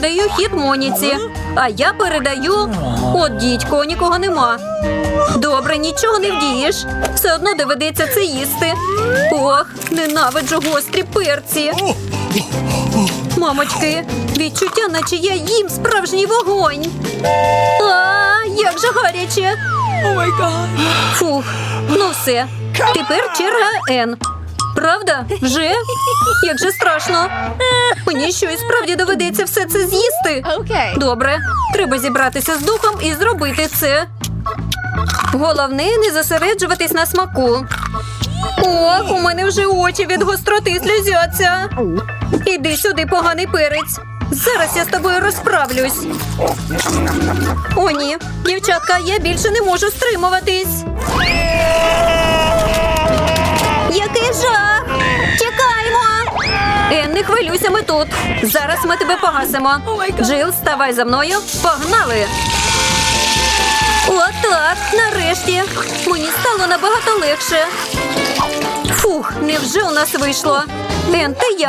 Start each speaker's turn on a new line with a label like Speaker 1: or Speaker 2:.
Speaker 1: Даю хід Моніці, а я передаю. От дідько, нікого нема. Добре, нічого не вдієш. Все одно доведеться це їсти. Ох, ненавиджу гострі перці. Мамочки, відчуття, наче я їм справжній вогонь. А, як же гаряче. Фух, ну все. Тепер черга Н. Правда? Вже? Як же страшно. Мені що і справді доведеться все це з'їсти. Добре, треба зібратися з духом і зробити це. Головне не зосереджуватись на смаку. Ох, у мене вже очі від гостроти сльозяться. Іди сюди, поганий перець. Зараз я з тобою розправлюсь. О, ні, дівчатка, я більше не можу стримуватись. Не хвилюйся, ми тут. Зараз ми тебе погасимо. Джил, ставай за мною. Погнали! Отак, нарешті. Мені стало набагато легше. Фух, невже у нас вийшло? Ен, ти як?